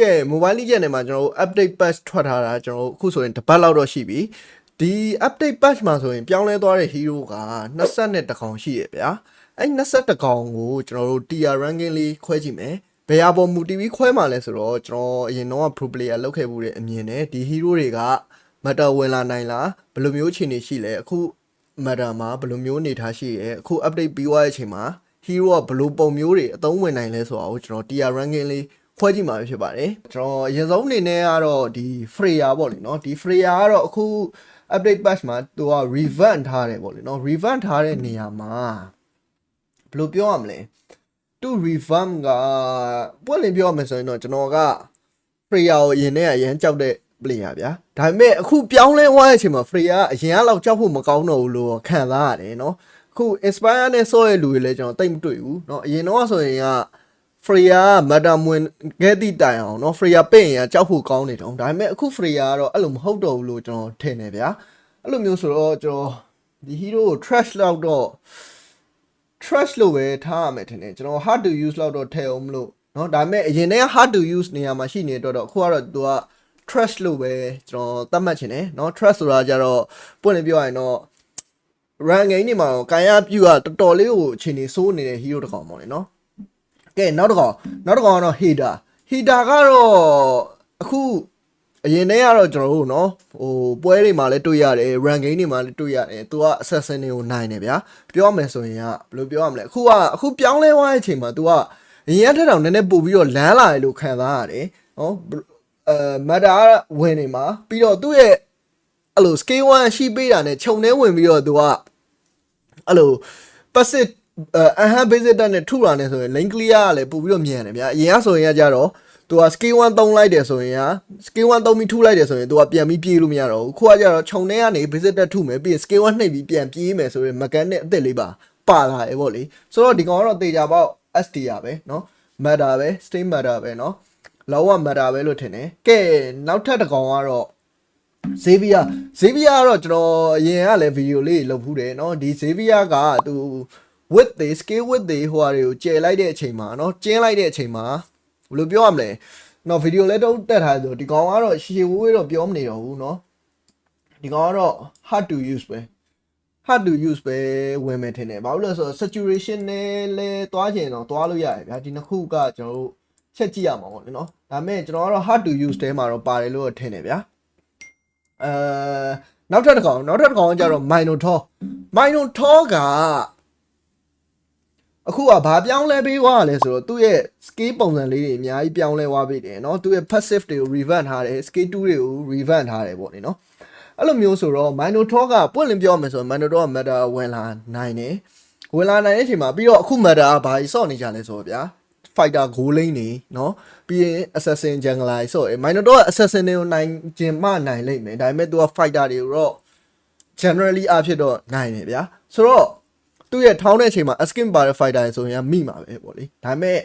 ကဲ mobile legend နဲ့မှာကျွန်တော်တို့ update patch ထွက်ထားတာကျွန်တော်တို့အခုဆိုရင်တစ်ပတ်လောက်တော့ရှိပြီဒီ update patch မှာဆိုရင်ပြောင်းလဲသွားတဲ့ hero က20နဲ့တကောင်ရှိရဗျာအဲ့20ကောင်ကိုကျွန်တော်တို့ tier ranking လေးခွဲကြည့်မယ်ဘယ်အပေါ်မူ TV ခွဲမှာလဲဆိုတော့ကျွန်တော်အရင်တော့ pro player လောက်ခဲ့မှုတဲ့အမြင်နဲ့ဒီ hero တွေက matter ဝင်လာနိုင်လားဘယ်လိုမျိုးအခြေအနေရှိလဲအခု matter မှာဘယ်လိုမျိုးအနေထားရှိရဲအခု update ပြီးသွားတဲ့အချိန်မှာ hero ကဘယ်လိုပုံမျိုးတွေအသုံးဝင်နိုင်လဲဆိုတာကိုကျွန်တော် tier ranking လေး ခွဲကြည့်မှာဖြစ်ပါတယ်ကျွန်တော်အရင်ဆုံးအနေနဲ့ကတော့ဒီ Freya ပေါ့လေနော်ဒီ Freya ကတော့အခု update patch မှာသူက revamp ထားတယ်ပေါ့လေနော် revamp ထားတဲ့နေရာမှာဘယ်လိုပြောရမလဲသူ revamp ကပွင့်လင်းပြောရမယ်ဆိုရင်တော့ကျွန်တော်က Freya ကိုအရင်နဲ့အရင်ကြောက်တဲ့ player ဗျာဒါပေမဲ့အခုပြောင်းလဲသွားတဲ့အချိန်မှာ Freya ကအရင်ကလောက်ကြောက်ဖို့မကောင်းတော့ဘူးလို့ခံစားရတယ်နော်အခု inspire နဲ့ဆော့ရဲ့လူတွေလည်းကျွန်တော်တိတ်မတွေ့ဘူးเนาะအရင်တော့ဆိုရင်က Freya က Madam Win ခဲ့သည့်တိုင်အောင်เนาะ Freya ပိတ်ရင်ကကြောက်ဖို့ကောင်းနေတော့ဒါပေမဲ့အခု Freya ကတော့အဲ့လိုမဟုတ်တော့ဘူးလို့ကျွန်တော်ထင်တယ်ဗျာအဲ့လိုမျိုးဆိုတော့ကျွန်တော်ဒီ hero ကို trash လောက်တော့ trash လို့ပဲထားရမယ်ထင်တယ်ကျွန်တော် hard to use လောက်တော့ထည့်အောင်မလို့เนาะဒါပေမဲ့အရင်တည်းက hard to use နေရာမှာရှိနေတော့တော့အခုကတော့သူက trash လို့ပဲကျွန်တော်သတ်မှတ်ချင်တယ်เนาะ trash ဆိုတာကြတော့ပွင့်နေပြောရရင်တော့ rank game တွေမှာတော့ကာယပြုကတော်တော်လေးကိုအခြေအနေစိုးနေတဲ့ hero တစ်ကောင်ပေါ့လေเนาะ ကဲနောက်တစ်ခေါက်နောက်တစ်ခေါက်ကတော့ header header ကတော့အခုအရင်တည်းကတော့ကျွန်တော်တို့နော်ဟိုပွဲတွေမှာလည်းတွေ့ရတယ် run game တွေမှာလည်းတွေ့ရတယ်။ तू က assassin တွေကိုနိုင်တယ်ဗျာ။ပြောမယ်ဆိုရင်ကဘယ်လိုပြောရမလဲ။အခုကအခုပြောင်းလဲသွားတဲ့အချိန်မှာ तू ကအရင်ကထက်တောင်နည်းနည်းပို့ပြီးတော့လမ်းလာတယ်လို့ခံစားရတယ်။နော်အဲမတာဝင်နေမှာပြီးတော့သူ့ရဲ့အဲ့လို scale 1ရှိပေးတာနဲ့ခြုံနေဝင်ပြီးတော့ तू ကအဲ့လို passive အဟမ်း basic တက်နဲ့ထုတာနဲ့ဆိုရင် lane clear ကလည်းပို့ပြီးတော့မြန်တယ်ဗျာအရင်ကဆိုရင်ကကြတော့သူက scale 1သုံးလိုက်တယ်ဆိုရင်က scale 1သုံးပြီးထုလိုက်တယ်ဆိုရင်သူကပြန်ပြီးပြေးလို့မရတော့ဘူးခုကကြတော့ခြုံထဲကနေ basic တက်ထုမယ်ပြီးရင် scale 1နှိပ်ပြီးပြန်ပြေးမယ်ဆိုရင် mechanic အစ်စ်လေးပါပါလာတယ်ပေါ့လေဆိုတော့ဒီကောင်ကတော့တေချာပေါက် SD ရပဲเนาะ matter ပဲ state matter ပဲเนาะလောက matter ပဲလို့ထင်တယ်ကဲနောက်ထပ်တစ်ကောင်ကတော့ဇေဗီယာဇေဗီယာကတော့ကျွန်တော်အရင်ကလည်းဗီဒီယိုလေးလုပ်ဖူးတယ်เนาะဒီဇေဗီယာကသူ width တွေ scale width တွေဟိုဟာတွေကိုကျယ်လိုက်တဲ့အချိန်မှာเนาะကျင်းလိုက်တဲ့အချိန်မှာဘယ်လိုပြောရမလဲเนาะဗီဒီယိုလည်းတော့တက်ထားတယ်ဆိုဒီကောင်ကတော့ရှည်ဝေးတော့ပြောမနေတော့ဘူးเนาะဒီကောင်ကတော့ hard to use ပဲ hard to use ပဲဝင်မယ်ထင်တယ်ဘာလို့လဲဆိုတော့ saturation နဲ့လဲသွားချင်တော့သွားလို့ရတယ်ဗျာဒီနှစ်ခုကကျွန်တော်တို့ချက်ကြည့်ရမှာပေါ့နော်ဒါပေမဲ့ကျွန်တော်ကတော့ hard to use တဲမှာတော့ပါတယ်လို့ထင်တယ်ဗျာအဲနောက်ထပ်တစ်ကောင်နောက်ထပ်တစ်ကောင်ကကြတော့ Minotaur Minotaur က အခုကဘာပြောင်းလဲပေးသွားရလဲဆိုတော့သူ့ရဲ့ scale ပုံစံလေးတွေအများကြီးပြောင်းလဲသွားပြီတယ်เนาะသူ့ရဲ့ passive တွေကို revamp ထားတယ် scale 2တွေကို revamp ထားတယ်ပေါ့နေเนาะအဲ့လိုမျိုးဆိုတော့ Minotaur ကပွင့်လင်းပြောမယ်ဆိုရင် Minotaur က matter ဝင်လာနိုင်တယ်ဝင်လာနိုင်တဲ့အချိန်မှာပြီးတော့အခု matter ကဘာကြီးစော့နေကြလဲဆိုတော့ဗျာ fighter goal lane နေเนาะပြီးရင် assassin jungler ဆိုတော့ Minotaur က assassin တွေကိုနိုင်ကျင်မနိုင်လိမ့်မယ်ဒါပေမဲ့သူက fighter တွေကိုတော့ generally အဖြစ်တော့နိုင်တယ်ဗျာဆိုတော့ သူ့ရဲ့ထောင်းတဲ့အချိန်မှာ skin bar fighter ဆိုရင်မိမှာပဲပေါ့လေဒါပေမဲ့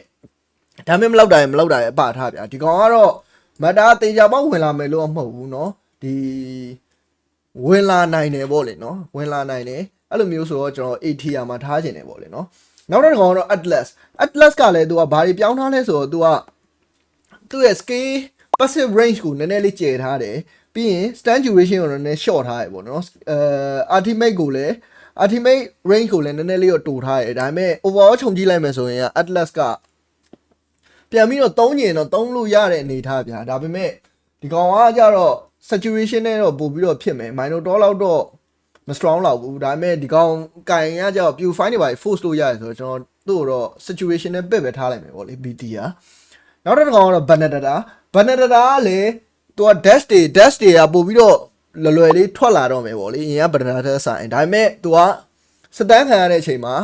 ဒါပေမဲ့မလောက်တာရင်မလောက်တာရင်အပထားဗျာဒီကောင်ကတော့မတားတေချာပေါက်ဝင်လာမယ်လို့မဟုတ်ဘူးเนาะဒီဝင်လာနိုင်တယ်ပေါ့လေเนาะဝင်လာနိုင်တယ်အဲ့လိုမျိုးဆိုတော့ကျွန်တော် ATR မှာထားခြင်းတယ်ပေါ့လေเนาะနောက်တစ်ကောင်ကတော့ Atlas Atlas ကလည်းသူကဘာတွေပြောင်းထားလဲဆိုတော့သူကသူ့ရဲ့ scale passive range ကိုနည်းနည်းလေးကျယ်ထားတယ်ပြီးရင် stand duration ကိုလည်းနည်းနည်း short ထားတယ်ပေါ့နော်အဲ ultimate ကိုလည်း ultimate range ကိုလည်းနည်းနည်းလေးတော့တိုးထားတယ်ဒါပေမဲ့ overall ခြုံကြည့်လိုက်မယ်ဆိုရင် Atlas ကပြန်ပြီးတော့သုံးညင်တော့သုံးလို့ရတဲ့အနေထားဗျာဒါပေမဲ့ဒီကောင်ကကြတော့ saturation နဲ့တော့ပို့ပြီးတော့ဖြစ်မယ် Minotaur လောက်တော့မ strong လောက်ဘူးဒါပေမဲ့ဒီကောင်ကင်ရကြတော့ purify နေပါ force လို့ရတယ်ဆိုတော့ကျွန်တော်တို့တော့ situation နဲ့ပစ်ပဲထားလိုက်မယ်ပေါ့လေ BT อ่ะနောက်တစ်ကောင်ကတော့ Benedetta Benedetta ကလေသူက dash တွေ dash တွေကပို့ပြီးတော့ လွယ်လွယ်လေးထွက်လာတော့မယ်ပေါ့လေအရင်က Benedetta ဆိုင်ဒါပေမဲ့သူကစတန်းခံရတဲ့အချိန်မှာ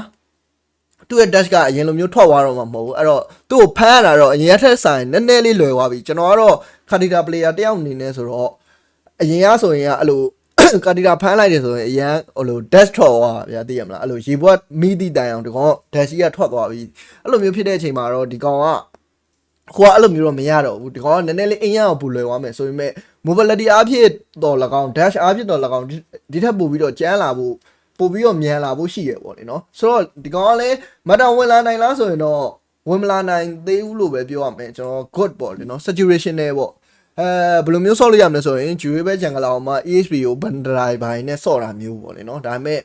သူ့ရဲ့ dash ကအရင်လိုမျိုးထွက်သွားတော့မှာမဟုတ်ဘူးအဲ့တော့သူ့ကိုဖမ်းရတာတော့အရင်ထက်ဆိုင်နည်းနည်းလေးလွယ်သွားပြီကျွန်တော်ကတော့ Kadita player တယောက်အနေနဲ့ဆိုတော့အရင်ကဆိုရင်ကအဲ့လိုကာတီတာဖမ်းလိုက်တယ်ဆိုရင်အရန်ဟိုလို dash ထွက်သွားဗျာသိရမလားအဲ့လိုရေဘွက်မိသည့်တိုင်အောင်ဒီကောင် dash ကြီးကထွက်သွားပြီအဲ့လိုမျိုးဖြစ်တဲ့အချိန်မှာတော့ဒီကောင်ကဟိုကအဲ့လိုမျိုးတော့မရတော့ဘူးဒီကောင်ကနည်းနည်းလေးအင်ရအောင်ပူလွယ်သွားမယ်ဆိုပေမဲ့ mobility အားဖြင့်တော့၎င်း dash အားဖြင့်တော့၎င်းဒီထက်ပိုပြီးတော့ကျန်းလာဖို့ပိုပြီးတော့မြန်လာဖို့ရှိရပေါ့လေနော်ဆိုတော့ဒီကောင်ကလည်းမတန်ဝင်လာနိုင်လားဆိုရင်တော့ဝင်မလာနိုင်သေးဘူးလို့ပဲပြောရမယ်ကျွန်တော် good ပေါ့လေနော် saturation နဲ့ပေါ့အဲဘယ်လိုမျိုးဆော့လို့ရမလဲဆိုရင် durable jungle အောင်မှာ EHP ကို bandrai ဘိုင်းနဲ့ဆော့တာမျိုးပေါ့လေနော်ဒါပေမဲ့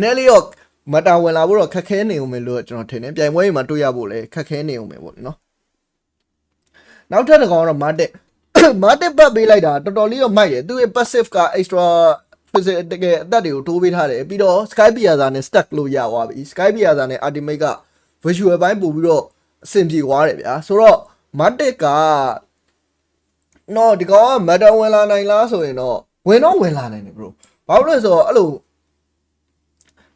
Nelly ရောမတာဝင်လာဖို့တော့ခက်ခဲနေဦးမယ်လို့ကျွန်တော်ထင်တယ်ပြိုင်ပွဲတွေမှာတွေ့ရဖို့လည်းခက်ခဲနေဦးမယ်ပေါ့လေနော်နောက်ထပ်တစ်ကောင်ကတော့ Martin Martin ပတ်ပေးလိုက်တာတော်တော်လေးတော့မိုက်တယ်သူရဲ့ passive က extra physical တကယ်အသက်တွေကိုတိုးပေးထားတယ်ပြီးတော့ Sky Piazza နဲ့ stack လို့ရသွားပြီ Sky Piazza နဲ့ Ultimate က visual ဘိုင်းပို့ပြီးတော့အဆင်ပြေသွားတယ်ဗျာဆိုတော့ Martin ကနော်ဒီကောင်က matter ဝင်လာနိုင်လားဆိုရင်တော့ဝင်တော့ဝင်လာနိုင်တယ် bro ဘာလို့လဲဆိုတော့အဲ့လို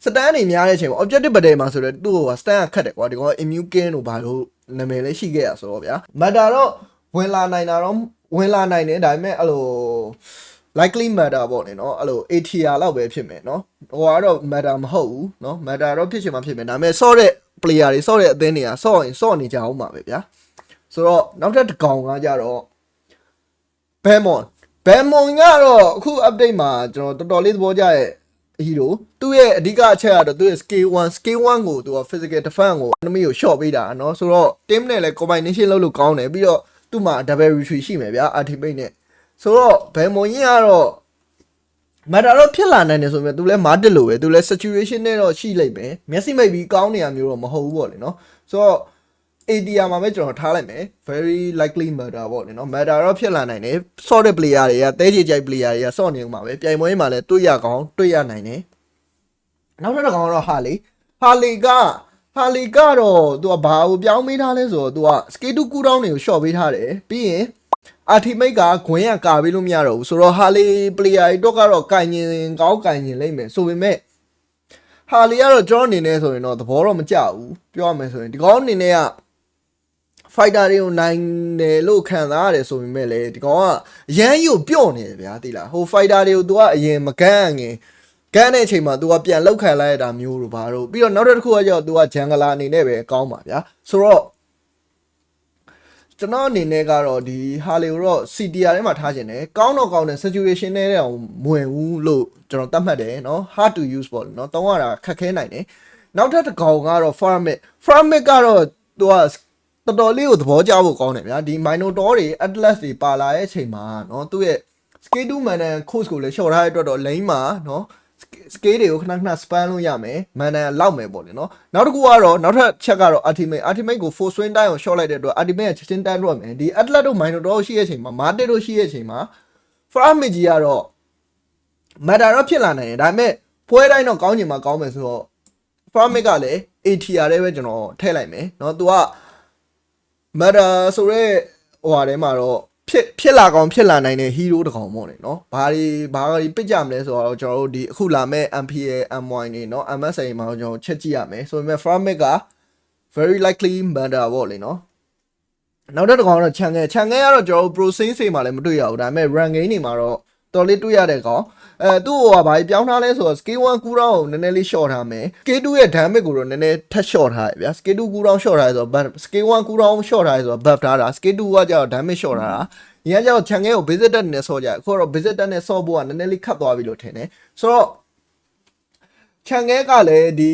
စတန်နေများတဲ့အချိန်မှာ objective battle မှာဆိုတော့သူ့ဟိုစတန်ကခတ်တယ်ကွာဒီကောင် immune kin တို့ဘာလို့နာမည်လေးရှိခဲ့ရဆိုတော့ဗျာ matter တော့ဝင်လာနိုင်တာတော့ ဝင်လာနိုင်တယ်ဒါပေမဲ့အဲ့လို likely matter ပေါ့လေနော်အဲ့လို ATR လောက်ပဲဖြစ်မယ်နော်ဟိုကတော့ matter မဟုတ်ဘူးနော် matter တော့ဖြစ်ချင်မှဖြစ်မယ်ဒါပေမဲ့ sort တဲ့ player တွေ sort တဲ့အသင်းတွေက sort ရင် sort နေကြအောင်ပါပဲဗျာဆိုတော့နောက်ထပ်တစ်ကောင်ကကြတော့ Bamon Bamon ကတော့အခု update မှာကျွန်တော်တော်တော်လေးသဘောကျရဲ့ hero သူ့ရဲ့အဓိကအချက်ကတော့သူ့ရဲ့ scale 1 scale 1ကိုသူက physical defense ကို enemy ကို short ပေးတာเนาะဆိုတော့ team နဲ့လည်း combination လုပ်လို့ကောင်းတယ်ပြီးတော့ သူ့မှာ double retreat ရှိမယ်ဗျာ ultimate နဲ့ဆိုတော့ဘယ်မွန်ကြီးကတော့ matter တော့ဖြစ်လာနိုင်တယ်ဆိုပေမဲ့ तू လဲ market လို့ပဲ तू လဲ saturation နဲ့တော့ရှိလိမ့်မယ်မျက်စိမိတ်ပြီးကောင်းနေတာမျိုးတော့မဟုတ်ဘူးပေါ့လေနော်ဆိုတော့ ADR မှာပဲကျွန်တော်ထားလိုက်မယ် very likely matter ပေါ့လေနော် matter တော့ဖြစ်လာနိုင်တယ် short player တွေကတဲကြကြိုက် player တွေက short နေဦးမှာပဲပြိုင်ပွဲမှာလည်းတွေ့ရကောင်းတွေ့ရနိုင်တယ်နောက်ထပ်တစ်ကောင်ကတော့ဟာလေဟာလေက ဟာလီကတော့သူကဘာကိုပြောင်းပေးထားလဲဆိုတော့သူက skate to cool down တွေကို short ပေးထားတယ်ပြီးရင် ultimate ကဂွင်းရကာပေးလို့မရတော့ဘူးဆိုတော့ဟာလီ player တွေတော့ကတော့ကင်ញင်ကောင်းကင်ញင်လိမ့်မယ်ဆိုပေမဲ့ဟာလီကတော့ကျွန်တော်အနေနဲ့ဆိုရင်တော့သဘောတော့မကျဘူးပြောရမယ်ဆိုရင်ဒီကောင်အနေနဲ့က fighter တွေကိုနိုင်တယ်လို့ခံစားရတယ်ဆိုပေမဲ့လေဒီကောင်ကအရန်ကြီးကိုပြော့နေတယ်ဗျာသိလားဟို fighter တွေကို तू ကအရင်မကန်းငင် ကန်းတဲ့အချိန်မှာသူကပြန်လောက်ခံလိုက်ရတာမျိုးတို့ဘာတို့ပြီးတော့နောက်တစ်ခုကကျတော့သူကဂျန်ဂလာအနေနဲ့ပဲအကောင်းပါဗျာဆိုတော့ကျွန်တော်အနေနဲ့ကတော့ဒီ Harley ကိုတော့ CTR ထဲမှာထားခြင်းတယ်ကောင်းတော့ကောင်းတယ် saturation နဲ့တောင်မဝင်ဘူးလို့ကျွန်တော်သတ်မှတ်တယ်เนาะ hard to use ပေါ့เนาะတောင်းရတာခက်ခဲနိုင်တယ်နောက်ထပ်တစ်ကောင်ကတော့ Farmit Farmit ကတော့သူကတော်တော်လေးကိုသဘောကျဖို့ကောင်းတယ်ဗျာဒီ Minotaur တွေ Atlas တွေပါလာတဲ့အချိန်မှာเนาะသူ့ရဲ့ Skate to Manan course ကိုလည်းလျှော့ထားတဲ့အတွက်တော့ lane မှာเนาะ scale တွေကိုခဏခဏ span လုပ်ရမယ်မန်နန်လောက်မယ်ပေါ့လေနော်နောက်တစ်ခုကတော့နောက်ထပ်ချက်ကတော့ ultimate ultimate ကို full swing တိုင်းအောင် short လိုက်တဲ့အတွက် ultimate ကချက်ချင်းတိုင်းတော့မယ်ဒီ atlet တို့ minor တို့ရှိရဲ့အချိန်မှာ mate တို့ရှိရဲ့အချိန်မှာ framage ကြီးကတော့ matter တော့ဖြစ်လာနိုင်တယ်ဒါပေမဲ့ပွဲတိုင်းတော့ကောင်းချင်မှကောင်းမယ်ဆိုတော့ framage ကလည်း ATR တဲ့ပဲကျွန်တော်ထည့်လိုက်မယ်နော်သူက matter ဆိုတော့ဟိုဟာထဲမှာတော့ ဖြစ်ဖြစ်လာကောင်ဖြစ်လာနိုင်တဲ့ hero တစ်ကောင်ပေါ့လေနော်ဘာတွေဘာတွေပစ်ကြမလဲဆိုတော့ကျွန်တော်တို့ဒီအခုလာမဲ့ MPA M1 နေနော် MSA မှာကျွန်တော်ချက်ကြည့်ရမယ်ဆိုပေမဲ့ Framic က very likely matter ပေါ့လေနော်နောက်တစ်ကောင်ကတော့ channel channel ကတော့ကျွန်တော်တို့ pro sync တွေမှာလည်းမတွေ့ရဘူးဒါပေမဲ့ rank game တွေမှာတော့ တော်လေးတွေ့ရတဲ့ကောင်အဲသူ့ဟိုကဘာပြောင်းထားလဲဆိုတော့ scale 1 cool down ကိုနည်းနည်းလေး short ထားမယ် scale 2ရဲ့ damage ကိုတော့နည်းနည်းထပ် short ထားရဗျာ scale 2 cool down short ထားရဆိုတော့ buff scale 1 cool down short ထားရဆိုတော့ buff ထားတာ scale 2ကကျတော့ damage short ထားတာညီကကျတော့ channel ကို visit တက်နဲ့ဆော့ကြအခုတော့ visit တက်နဲ့ဆော့ဖို့ကနည်းနည်းလေးခတ်သွားပြီလို့ထင်တယ်ဆိုတော့ channel ကလည်းဒီ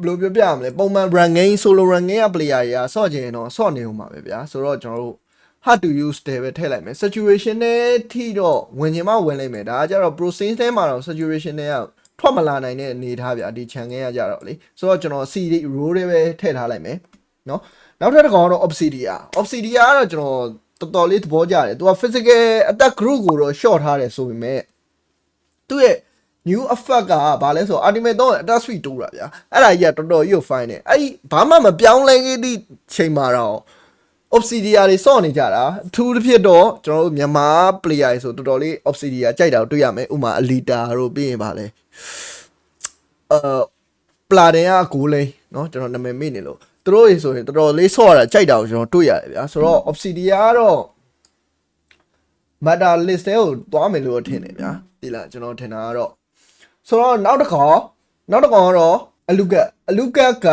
ဘယ်လိုပြောပြရမလဲပုံမှန် rank game solo rank game က player တွေကဆော့ချင်ရင်တော့ဆော့နေဦးမှာပဲဗျာဆိုတော့ကျွန်တော်တို့ hard to use တယ်ပဲထည့်လိုက်မယ် saturation နဲ့ထိတော့ဝင်ချင်မှဝင်လိုက်မယ်ဒါကကြတော့ process ထဲမှာတော့ saturation နဲ့ကထွက်မလာနိုင်တဲ့အနေထားဗျာဒီ channel ကကြတော့လေဆိုတော့ကျွန်တော် C row တွေပဲထည့်ထားလိုက်မယ်เนาะနောက်ထပ်တစ်ကောင်ကတော့ obsidian obsidian ကတော့ကျွန်တော်တော်တော်လေးသဘောကျတယ်သူက physical attack group ကိုတော့ short ထားတယ်ဆိုပေမဲ့သူ့ရဲ့ new effect ကဘာလဲဆိုတော့ ultimate တော့ attack speed တိုးတာဗျာအဲ့ဒါကြီးကတော်တော်ကြီးကို fine တယ်အဲ့ဒီဘာမှမပြောင်းလဲခဲ့သည့်ချိန်မှာတော့ obsidian တွေစော့နေကြတာအထူးတစ်ဖြစ်တော့ကျွန်တော်တို့မြန်မာ player တွေဆိုတော်တော်လေး obsidian ကြိုက်တာကိုတွေ့ရမယ်ဥပမာ alita တို့ပြီးရင်ဗာလဲအာပလာတင်ကဂိုးလိန်เนาะကျွန်တော်နာမည်မေ့နေလို့သူတို့ရေဆိုရင်တော်တော်လေးစော့ရတာကြိုက်တာကိုကျွန်တော်တွေ့ရတယ်ဗျာဆိုတော့ obsidian ကတော့ matter list တွေကိုတွားမယ်လို့ထင်တယ်ဗျာဒီလားကျွန်တော်ထင်တာကတော့ဆိုတော့နောက်တစ်ခါနောက်တစ်ခါကတော့ အလူကအလူကက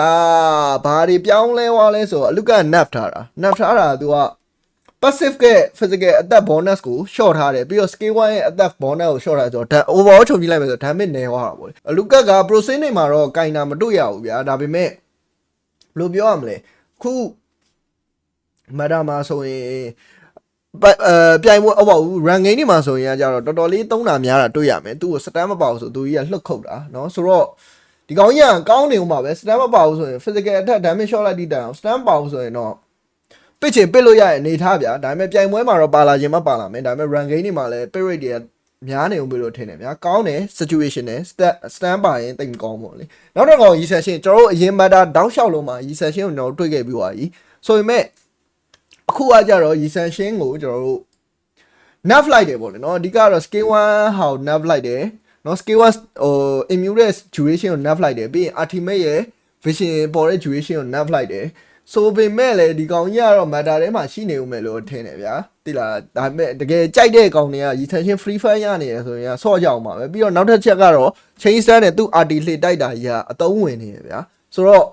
ဘာတွေပြောင်းလဲသွားလဲဆိုတော့အလူက nap ထားတာ nap ထားတာသူက passive က physical attack bonus ကို short ထားတယ်ပြီးတော့ skill 1ရဲ့ attack bonus ကို short ထားဆိုတော့ overall ချုပ်ကြည့်လိုက်မယ်ဆိုတော့ damage နည်းသွားတာပေါ့လေအလူကက process နေမှာတော့ကင်တာမတွေ့ရဘူးဗျာဒါပေမဲ့ ဘယ်လိုပြောရမလဲခုမဒါမှာဆိုရင်ပအဲပြိုင်ပွဲအပေါ့ဘူး rank game တွေမှာဆိုရင်ကကြတော့တော်တော်လေးသုံးတာများတာတွေ့ရမယ်သူ့ကိုစတန်မပေါ့ဆိုသူကြီးကလှုပ်ခုတ်တာเนาะဆိုတော့ ဒီကောင်ကြီးကကောင်းနေဦးမှာပဲစတန်မပေါ့ဆိုရင် physical attack damage shot လိုက်တိတန်အောင်စတန်ပေါ့ဆိုရင်တော့ပစ်ချင်ပစ်လို့ရရဲ့အနေထားဗျာဒါပေမဲ့ပြိုင်ပွဲမှာတော့ပါလာခြင်းမပါလာမယ်ဒါပေမဲ့ rank game တွေမှာလည်း pit rate တွေကများနေဦးပြီလို့ထင်တယ်ဗျာကောင်းတယ် situation နဲ့ stand stand ပါရင်တိတ်မကောင်းဘူးလေနောက်တော့ကောင် recession ကျွန်တော်တို့အရင် matter တောင်းလျှောက်လုံးမှာ recession ကိုကျွန်တော်တို့တွေ့ခဲ့ပြီးသွားပြီဆိုပေမဲ့အခုကကြတော့ recession ကိုကျွန်တော်တို့ nerf လိုက်တယ်ပေါ့လေနော်အဓိကတော့ scale 1ဟောက် nerf လိုက်တယ် နော် scale 1ဟို immune duration ကို nerf လိုက်တယ်ပြီးရင် ultimate ရဲ့ vision ပေါ်တဲ့ duration ကို nerf လိုက်တယ်ဆိုပေမဲ့လည်းဒီကောင်ကြီးကတော့ matter ထဲမှာရှိနေဦးမယ်လို့ထင်တယ်ဗျာတိလားဒါပေမဲ့တကယ်ကြိုက်တဲ့ကောင်တွေက retention free fire ရနေရဆိုရင်ဆော့ကြအောင်ပါပဲပြီးတော့နောက်တစ်ချက်ကတော့ chain stand နဲ့သူ့ RT လှစ်တိုက်တာကြီးကအတုံးဝင်နေရဗျာဆိုတော့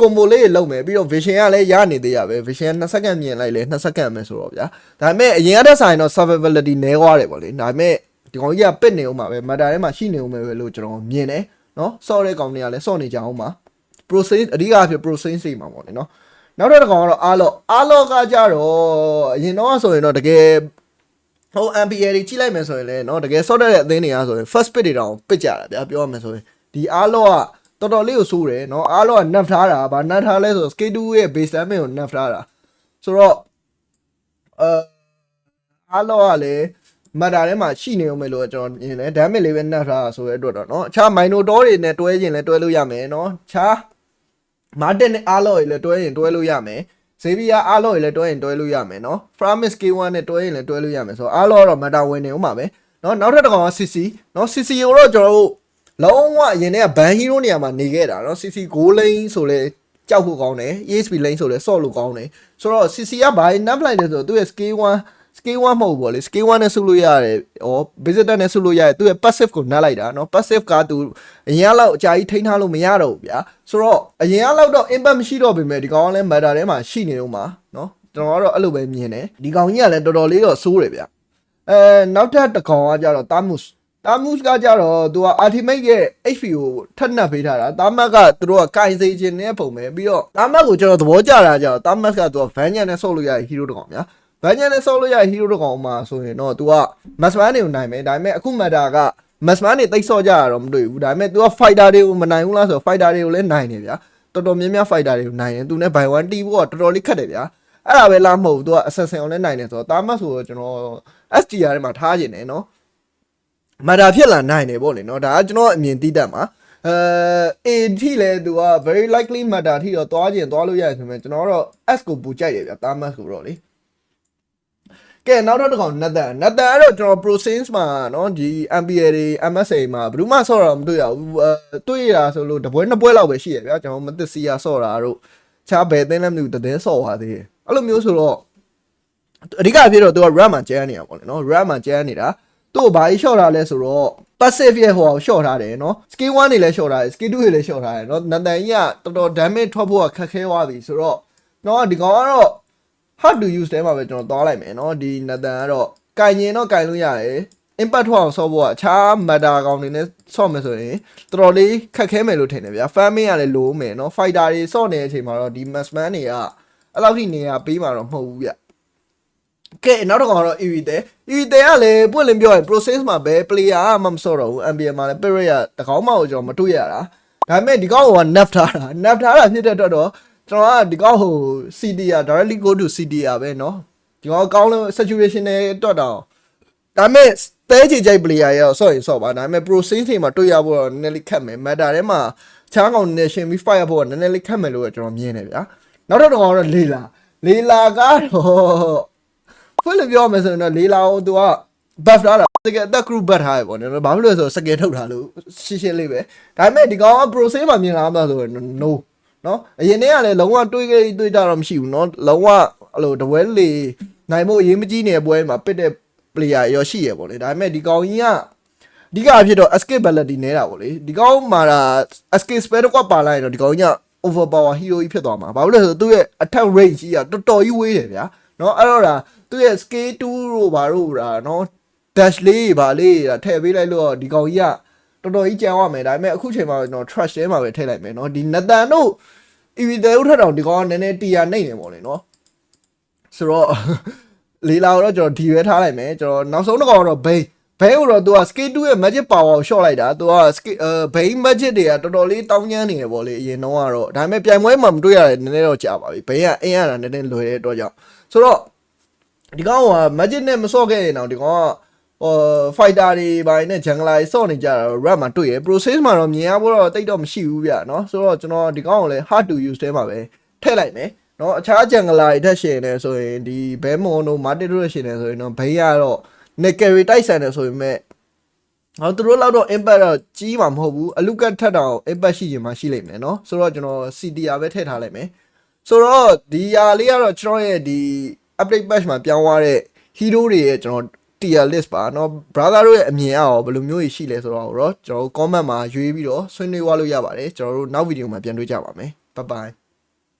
ကွန်ဘိုလေးလုံးမယ်ပြီးတော့ vision ကလည်းရနေသေးရပဲ vision 2စက္ကန့်မြင်လိုက်လေ2စက္ကန့်ပဲဆိုတော့ဗျာဒါပေမဲ့အရင်ကတည်းကဆိုင်တော့ survivability နည်းသွားတယ်ပေါ့လေဒါပေမဲ့ ဒီကောင်ကြီးကပစ်နေအောင်ပါပဲ matter ထဲမှာရှိနေအောင်ပဲလို့ကျွန်တော်မြင်တယ်နော်ဆော့တဲ့ကောင်တွေကလည်းဆော့နေကြအောင်ပါ process အဓိကအဖြစ် process စိတ်မှာပေါ့လေနော်နောက်တော့တစ်ကောင်ကတော့အားလောအားလောကကြတော့အရင်တော့ဆိုရင်တော့တကယ်ဟို MPA တွေကြီးလိုက်မယ်ဆိုရင်လည်းเนาะတကယ်ဆော့တဲ့အသင်းတွေကဆိုရင် first pit တွေတောင်ပစ်ကြတာဗျာပြောရမယ်ဆိုရင်ဒီအားလောကတော်တော်လေးကိုစိုးတယ်เนาะအားလောကနပ်ထားတာဗာနပ်ထားလဲဆို skate 2ရဲ့ base damage ကိုနပ်ထားတာဆိုတော့အဲအားလောကလည်း မတ်တာထဲမှာရှိနေအောင်မယ်လို့ကျွန်တော်မြင်တယ် damage လေးပဲနပ်ထားတာဆိုတဲ့အတွက်တော့เนาะအခြား minor တော်တွေနဲ့တွဲခြင်းလဲတွဲလို့ရမယ်เนาะခြား မာတင်နဲ့အားလော်ရည်လည်းတွဲရင်တွဲလို့ရမယ်ဇေဗီယာအားလော်ရည်လည်းတွဲရင်တွဲလို့ရမယ်နော် Framis K1 နဲ့တွဲရင်လည်းတွဲလို့ရမယ်ဆိုတော့အားလော်တော့မတာဝင်နေဦးမှာပဲနော်နောက်ထပ်တစ်ကောင်က CC နော် CC ကိုတော့ကျွန်တော်တို့လုံးဝအရင်ကဘန်ဟီးရိုးနေရာမှာနေခဲ့တာနော် CC 6 lane ဆိုလဲကြောက်ဖို့ကောင်းတယ် ESP lane ဆိုလဲဆော့လို့ကောင်းတယ်ဆိုတော့ CC ကဘာနပ်လိုက်လဲဆိုတော့သူ့ရဲ့ scale 1 scale 1မဟုတ်ဘူးဗောလေ scale 1နဲ့ဆုလို့ရတယ်ဩ visitor နဲ့ဆုလို့ရတယ်သူရဲ့ passive ကိုနှက်လိုက်တာเนาะ passive ကသူအရင်ကလောက်အကြာကြီးထိန်းထားလို့မရတော့ဘူးဗျာဆိုတော့အရင်ကလောက်တော့ impact မရှိတော့ပေမဲ့ဒီကောင်ကလည်း matter ထဲမှာရှိနေတော့မှာเนาะကျွန်တော်ကတော့အဲ့လိုပဲမြင်တယ်ဒီကောင်ကြီးကလည်းတော်တော်လေးတော့စိုးတယ်ဗျာအဲနောက်ထပ်တစ်ကောင်ကကြတော့ tamus tamus ကကြတော့သူက ultimate ရဲ့ HP ကိုထပ်နှက်ပေးထားတာ tamus ကသူတို့ကကင်စေခြင်းနဲ့ပုံပဲပြီးတော့ tamus ကိုကျွန်တော်သဘောကျတာကြတော့ tamus ကသူက van နဲ့ဆော့လို့ရတဲ့ hero တစ်ကောင်ဗျာ ဗန်ညန်နဲ့ဆော့လို့ရဟီးရိုတစ်ကောင်မှာဆိုရင်တော့ तू ကမတ်စမန်တွေကိုနိုင်မယ်ဒါပေမဲ့အခုမတ်တာကမတ်စမန်တွေတိတ်ဆော့ကြရတော့မတွေ့ဘူးဒါပေမဲ့ तू က fighter တွေကိုမနိုင်ဘူးလားဆိုတော့ fighter တွေကိုလည်းနိုင်တယ်ဗျာတော်တော်များများ fighter တွေကိုနိုင်ရင် तू နဲ့ by one တီးဖို့ကတော်တော်လေးခက်တယ်ဗျာအဲ့ဒါပဲလားမဟုတ်ဘူး तू က assassin အောင်လည်းနိုင်တယ်ဆိုတော့တာမတ်ဆိုတော့ကျွန်တော် STR ထဲမှာထားခြင်းတယ်နော်မတ်တာဖြစ်လာနိုင်တယ်ပေါ့လေနော်ဒါကကျွန်တော်အမြင်တီးတတ်မှာအဲ A ထိလဲသူက very likely matter ထိတော့သွားခြင်းသွားလို့ရတယ်ဆိုပေမဲ့ကျွန်တော်ကတော့ S ကိုပူကြိုက်တယ်ဗျာတာမတ်ဆိုတော့လေ ကဲနောက်တော့တစ်ကောင်နတ်တန်နတ်တန်အဲ့တော့ကျွန်တော် process မှာနော်ဒီ MPA တွေ MSA မှာဘယ်သူမှဆော့တာမတွေ့ရဘူးတွေ့ရဆိုလို့တပွဲနှစ်ပွဲလောက်ပဲရှိရဗျာကျွန်တော်မသိစီရဆော့တာတို့ခြားဘယ်တင်းလဲမသိဘူးတည်ဆော့ပါသေးတယ်အဲ့လိုမျိုးဆိုတော့အဓိကဖြစ်တော့သူက RAM မှာကျန်းနေတာပေါ့လေနော် RAM မှာကျန်းနေတာသူ့ဘာကြီးလျှော့တာလဲဆိုတော့ passive ရဲ့ဟိုအောင်လျှော့ထားတယ်နော် skill 1တွေလည်းလျှော့ထားတယ် skill 2တွေလည်းလျှော့ထားတယ်နော်နန်တန်ကြီးကတော်တော် damage ထွက်ဖို့ကခက်ခဲသွားပြီဆိုတော့နော်ဒီကောင်ကတော့ hard to use တဲမှာပဲကျွန်တော်သွားလိုက်မယ်เนาะဒီနတန်ကတော့ကင်ရင်တော့ကင်လို့ရတယ် impact ထွက်အောင်ဆော့ဖို့ကအခြား matter ကောင်တွေနဲ့ဆော့မယ်ဆိုရင်တော်တော်လေးခက်ခဲမယ်လို့ထင်တယ်ဗျာ farming ကလည်းလိုမယ်เนาะ fighter တွေဆော့နေတဲ့အချိန်မှာတော့ဒီ massman တွေကအဲ့လောက်ထိနေရပေးမှာတော့မဟုတ်ဘူးဗျကဲနောက်တစ်ကောင်ကတော့ EV တဲ EV တဲကလည်းပွင့်လင်းပြောရင် process မှာပဲ player ကမှမဆော့တော့ဘူး ambient မှာလည်း period ကတကောင်မှကိုကျွန်တော်မတွေ့ရတာဒါပေမဲ့ဒီကောင်က nerf ထားတာ nerf ထားတာဖြစ်တဲ့အတွက်တော့ ကျွန်တော်ကဒီကောင်ဟို CD อ่ะ directly go to CD อ่ะပဲเนาะဒီကောင်ကောင်းလို့ saturation နဲ့တွက်တော့ဒါပေမဲ့တဲချေကြိုက် player ရောဆော့ရင်ဆော့ပါဒါပေမဲ့ process တွေမှာတွေ့ရဖို့တော့နည်းနည်းလေးခက်မယ် matter ထဲမှာချားကောင်နဲ့ရှင်ပြီး fire ဖို့ကနည်းနည်းလေးခက်မယ်လို့ကျွန်တော်မြင်တယ်ဗျာနောက်တော့တော့လေလာလေလာကတော့ဖွင့်လို့ပြောမယ်ဆိုရင်တော့လေလာကိုသူက buff ထားတာတကယ်အသက် group buff ထားရပေါ့နော်ဘာဖြစ်လို့လဲဆိုတော့စကယ်ထုတ်ထားလို့ရှင်းရှင်းလေးပဲဒါပေမဲ့ဒီကောင်က process မှာမြင်လာမှာဆိုရင် no နော်အရင်တည်းကလည်းလုံးဝတွေးကြတွေးကြတော့မရှိဘူးနော်လုံးဝအဲ့လိုတပွဲလေနိုင်ဖို့အရေးမကြီးနေတဲ့ပွဲမှာပစ်တဲ့ player ရောရှိရပေါ့လေဒါပေမဲ့ဒီကောင်ကြီးကအဓိကအဖြစ်တော့ escape ability နဲတာပေါ့လေဒီကောင်မှာဒါ escape spell တော့ကပါလိုက်ရင်တော့ဒီကောင်ကြီးက overpower hero ကြီးဖြစ်သွားမှာဘာလို့လဲဆိုတော့သူ့ရဲ့ attack rate ကြီးကတော်တော်ကြီးဝေးတယ်ဗျာနော်အဲ့တော့ဒါသူ့ရဲ့ scale 2တို့ဘာတို့ဒါနော် dash လေးဘာလေးဒါထည့်ပေးလိုက်လို့ဒီကောင်ကြီးက တော်တော်ကြီးကြံရမယ်ဒါပေမဲ့အခုချိန်မှာကျွန်တော် trash ထဲမှာပဲထည့်လိုက်မယ်နော်ဒီနတန်တို့ EV တဲ့ဥထက်တောင်ဒီကောင်ကနည်းနည်းတီယာနှိမ့်နေပေါ့လေနော်ဆိုတော့လေးလာတော့ကျွန်တော်ဒီရွဲထားလိုက်မယ်ကျွန်တော်နောက်ဆုံးတစ်ကောင်ကတော့ဘိန်းဘိန်းကိုတော့သူက skate 2ရဲ့ magic power ကို short လိုက်တာသူက skate အဲဘိန်း magic တွေကတော်တော်လေးတောင်းကျမ်းနေတယ်ပေါ့လေအရင်တော့ကတော့ဒါပေမဲ့ပြိုင်ပွဲမှာမတွေ့ရတယ်နည်းနည်းတော့ကြာပါပြီဘိန်းကအင်းရတာနည်းနည်းလွယ်တဲ့အတွက်ကြောင့်ဆိုတော့ဒီကောင်က magic နဲ့မစော့ခဲ့ရင်တော့ဒီကောင်က ဟို fighter တွေပိုင်းနဲ့ jungler တွေစော့နေကြတာတော့ rap မှာတွေ့ရ process မှာတော့မြင်ရဖို့တော့တိတ်တော့မရှိဘူးဗျเนาะဆိုတော့ကျွန်တော်ဒီကောင်ကိုလည်း hard to use တဲမှာပဲထည့်လိုက်မယ်เนาะအခြား jungler တွေတက်ရှင်နေဆိုရင်ဒီ bell mon တို့ martin တို့ရှင်နေဆိုရင်တော့ဘိန်းကတော့ ne carry တိုက်ဆိုင်တယ်ဆိုရင်မဲ့ဟောသူတို့လောက်တော့ impact တော့ကြီးမှာမဟုတ်ဘူးအလူကတ်ထက်တောင် impact ရှိချင်မှရှိလိမ့်မယ်เนาะဆိုတော့ကျွန်တော် CTR ပဲထည့်ထားလိုက်မယ်ဆိုတော့ဒီဟာလေးကတော့ကျွန်တော်ရဲ့ဒီ update patch မှာပြောင်းသွားတဲ့ hero တွေရဲ့ကျွန်တော် tier list ပါเนาะ brother တို့ရဲ့အမြင်အောဘယ်လိုမျိုးကြီးရှိလဲဆိုတော့တော့ကျွန်တော် comment မှာရွေးပြီးတော့ဆွေးနွေးသွားလို့ရပါတယ်ကျွန်တော်တို့နောက် video မှာပြန်တွေ့ကြပါမယ် bye bye